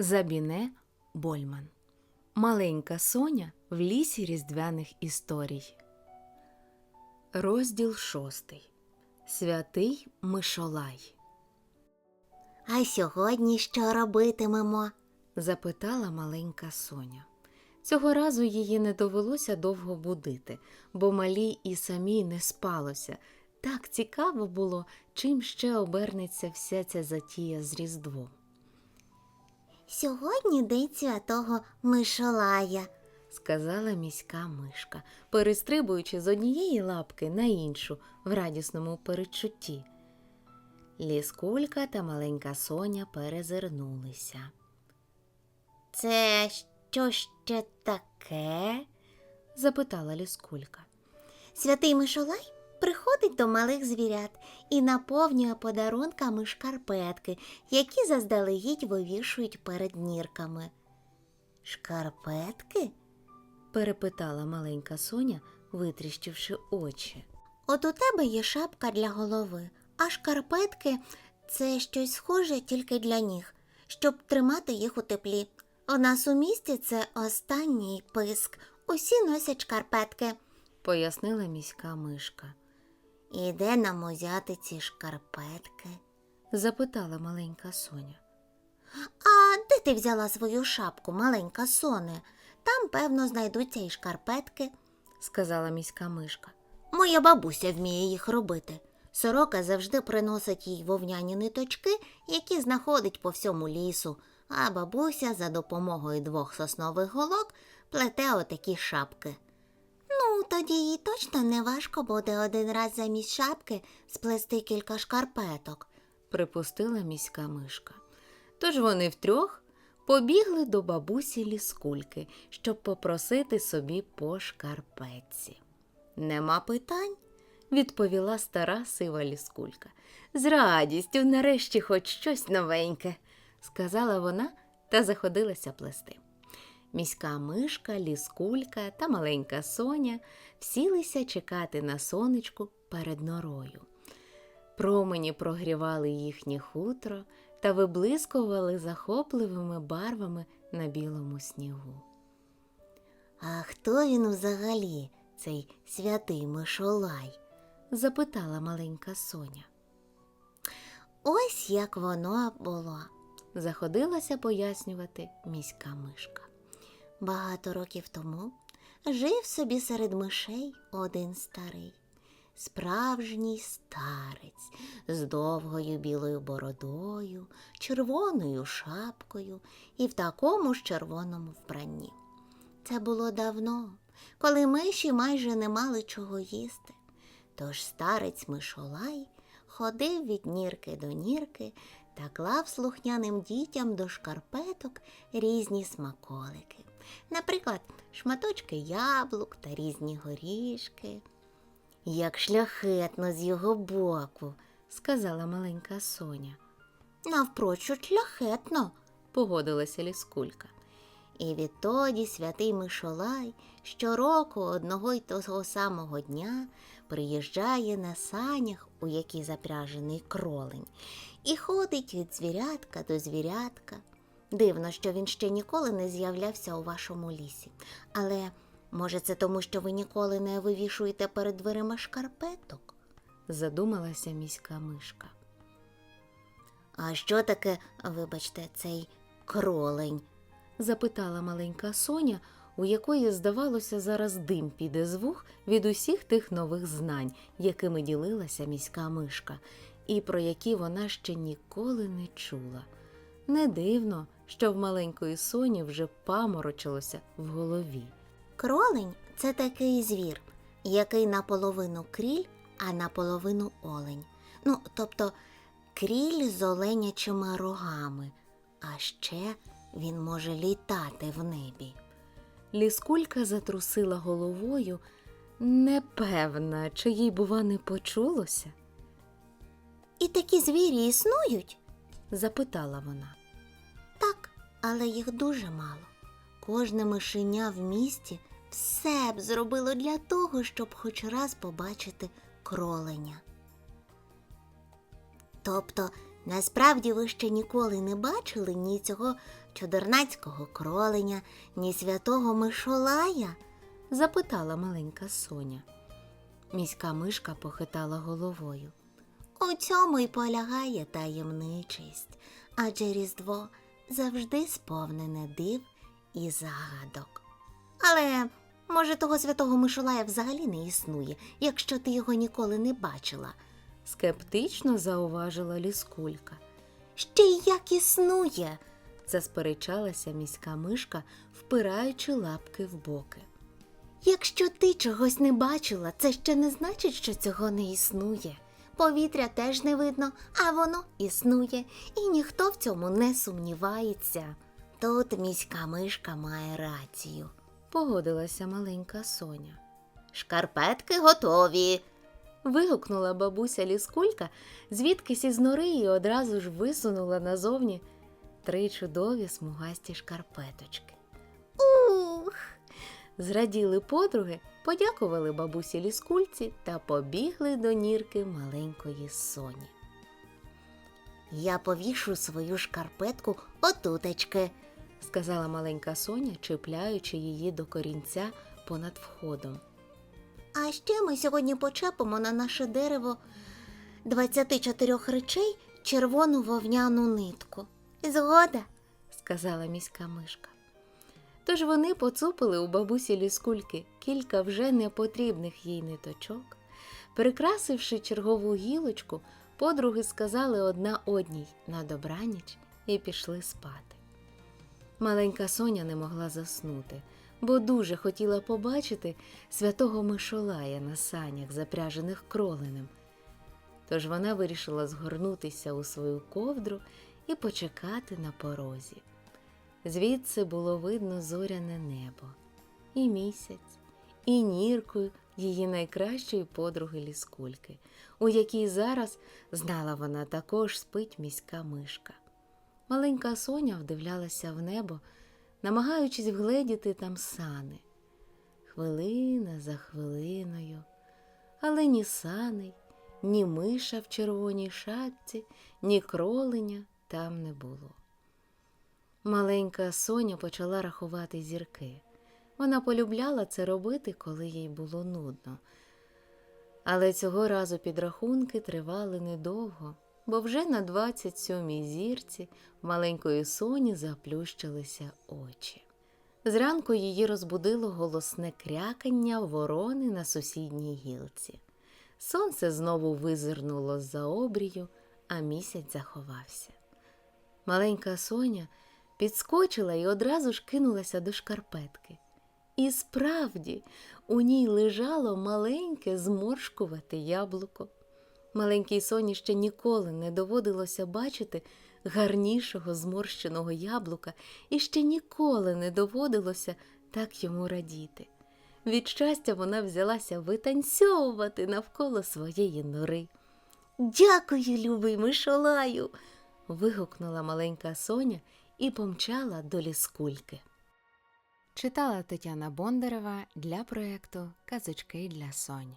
Забіне Больман. Маленька Соня в лісі різдвяних історій. Розділ шостий. Святий Мишолай. А сьогодні що робитимемо? запитала маленька Соня. Цього разу її не довелося довго будити, бо малій і самій не спалося. Так цікаво було, чим ще обернеться вся ця затія з Різдвом. Сьогодні день святого Мишолая. сказала міська мишка, перестрибуючи з однієї лапки на іншу в радісному передчутті. Ліскулька та маленька Соня перезирнулися. Це що ще таке? Запитала ліскулька. Святий Мишолай приходить до малих звірят і наповнює подарунками шкарпетки, які заздалегідь вивішують перед нірками. Шкарпетки? перепитала маленька Соня, витріщивши очі. От у тебе є шапка для голови, а шкарпетки це щось схоже тільки для ніг, щоб тримати їх у теплі. У нас у місті це останній писк. Усі носять шкарпетки. Пояснила міська мишка. І де нам узяти ці шкарпетки? Запитала маленька Соня. А де ти взяла свою шапку, маленька соне? Там, певно, знайдуться і шкарпетки. Сказала міська мишка. Моя бабуся вміє їх робити. Сорока завжди приносить їй вовняні ниточки, які знаходить по всьому лісу, а бабуся за допомогою двох соснових голок плете отакі шапки. Ну, тоді їй точно не важко буде один раз замість шапки сплести кілька шкарпеток. припустила міська мишка. Тож вони втрьох побігли до бабусі ліскульки, щоб попросити собі по шкарпетці. Нема питань, відповіла стара сива ліскулька. З радістю, нарешті, хоч щось новеньке, сказала вона та заходилася плести. Міська мишка, ліскулька та маленька соня всілися чекати на сонечку перед норою. Промені прогрівали їхнє хутро та виблискували захопливими барвами на білому снігу. А хто він взагалі, цей святий Мишолай? Запитала маленька Соня. Ось як воно було. Заходилася пояснювати міська мишка. Багато років тому жив собі серед мишей один старий, справжній старець з довгою білою бородою, червоною шапкою і в такому ж червоному вбранні. Це було давно, коли миші майже не мали чого їсти. Тож старець Мишолай ходив від нірки до нірки та клав слухняним дітям до шкарпеток різні смаколики. Наприклад, шматочки яблук та різні горішки. Як шляхетно з його боку, Сказала маленька Соня. навпрочуд шляхетно. Погодилася ліскулька. І відтоді святий Мишолай щороку одного й того самого дня приїжджає на санях, у які запряжений кролень, і ходить від звірятка до звірятка. Дивно, що він ще ніколи не з'являвся у вашому лісі. Але може це тому, що ви ніколи не вивішуєте перед дверима шкарпеток? Задумалася міська мишка. А що таке, вибачте, цей кролень? запитала маленька Соня, у якої, здавалося, зараз дим піде з вух від усіх тих нових знань, якими ділилася міська мишка, і про які вона ще ніколи не чула. Не дивно, що в маленької Соні вже паморочилося в голові. Кролень це такий звір, який наполовину кріль, а наполовину олень. Ну, тобто кріль з оленячими рогами, а ще він може літати в небі. Ліскулька затрусила головою, непевна, чи їй, бува, не почулося, І такі звірі існують? запитала вона. Але їх дуже мало. Кожне мишеня в місті все б зробило для того, щоб хоч раз побачити кроленя. Тобто Насправді ви ще ніколи не бачили ні цього чудернацького кроленя, ні святого Мишолая. запитала маленька Соня. Міська мишка похитала головою. У цьому й полягає таємничість, адже Різдво завжди сповнене див і загадок. Але, може, того святого Мишолая взагалі не існує, якщо ти його ніколи не бачила. Скептично зауважила ліскулька. Ще й як існує. Засперечалася міська мишка, впираючи лапки в боки. Якщо ти чогось не бачила, це ще не значить, що цього не існує. Повітря теж не видно, а воно існує, і ніхто в цьому не сумнівається. Тут міська мишка має рацію. Погодилася маленька Соня. Шкарпетки готові. Вигукнула бабуся ліскулька, звідкись із нори і одразу ж висунула назовні три чудові смугасті шкарпеточки. Зраділи подруги, подякували бабусі ліскульці та побігли до нірки маленької соні. Я повішу свою шкарпетку отутечки. сказала маленька Соня, чіпляючи її до корінця понад входом. А ще ми сьогодні почепимо на наше дерево 24 речей червону вовняну нитку. Згода? сказала міська мишка. Тож вони поцупили у бабусі ліскульки кілька вже непотрібних їй ниточок. Прикрасивши чергову гілочку, подруги сказали одна одній на добраніч і пішли спати. Маленька Соня не могла заснути, бо дуже хотіла побачити святого Мишолая на санях, запряжених кроленем. Тож вона вирішила згорнутися у свою ковдру і почекати на порозі. Звідси було видно зоряне небо, і місяць, і нірку її найкращої подруги ліскульки, у якій зараз, знала вона, також спить міська мишка. Маленька Соня вдивлялася в небо, намагаючись вгледіти там сани. Хвилина за хвилиною, але ні саней, ні миша в червоній шапці, ні кроленя там не було. Маленька Соня почала рахувати зірки. Вона полюбляла це робити, коли їй було нудно. Але цього разу підрахунки тривали недовго, бо вже на 27-й зірці маленької Соні заплющилися очі. Зранку її розбудило голосне крякання ворони на сусідній гілці. Сонце знову визирнуло з-за обрію, а місяць заховався. Маленька Соня підскочила і одразу ж кинулася до шкарпетки. І справді у ній лежало маленьке зморшкувате яблуко. Маленькій Соні ще ніколи не доводилося бачити гарнішого зморщеного яблука, і ще ніколи не доводилося так йому радіти. Від щастя вона взялася витанцьовувати навколо своєї нори. Дякую, любий Мишолаю. вигукнула маленька Соня і помчала до ліскульки. Читала Тетяна Бондарева для проєкту Казочки для Сонь.